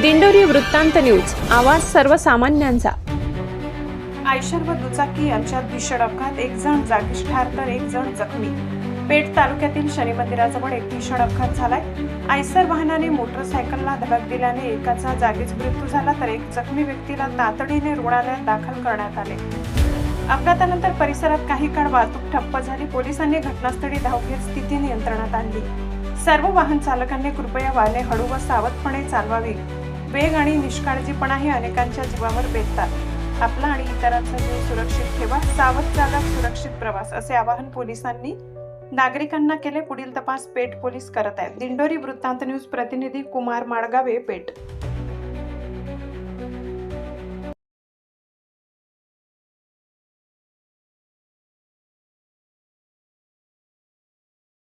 दिंडोरी वृत्तांत न्यूज. आवाज सर्वसामान्यांचा. आयशर व दुचाकी यांच्यात भीषण अपघात. एक जण जागीच ठार तर एक जण जखमी. पेठ तालुक्यातील शनी मंदिराजवळ एक भीषण अपघात झालाय. आयसर वाहनाने मोटरसायकलला धडक दिल्याने एकाचा जागीच मृत्यू झाला तर एक जखमी व्यक्तीला तातडीने रुग्णालयात दाखल करण्यात आले. अपघातानंतर परिसरात काही काळ वाहतूक ठप्प झाली. पोलिसांनी घटनास्थळी धाव घेत स्थिती नियंत्रणात आणली. सर्व वाहन चालकांनी कृपया वाहने हळू व सावधपणे चालवावी. वेग आणि निष्काळजीपणा हे अनेकांच्या जीवावर बेततात आपला आणि इतरांचा जीव सुरक्षित ठेवा सावध जागा सुरक्षित प्रवास असे आवाहन पोलिसांनी नागरिकांना केले. पुढील तपास पेठ पोलीस करत आहेत. दिंडोरी वृत्तांत न्यूज प्रतिनिधी कुमार माडगावे पेठ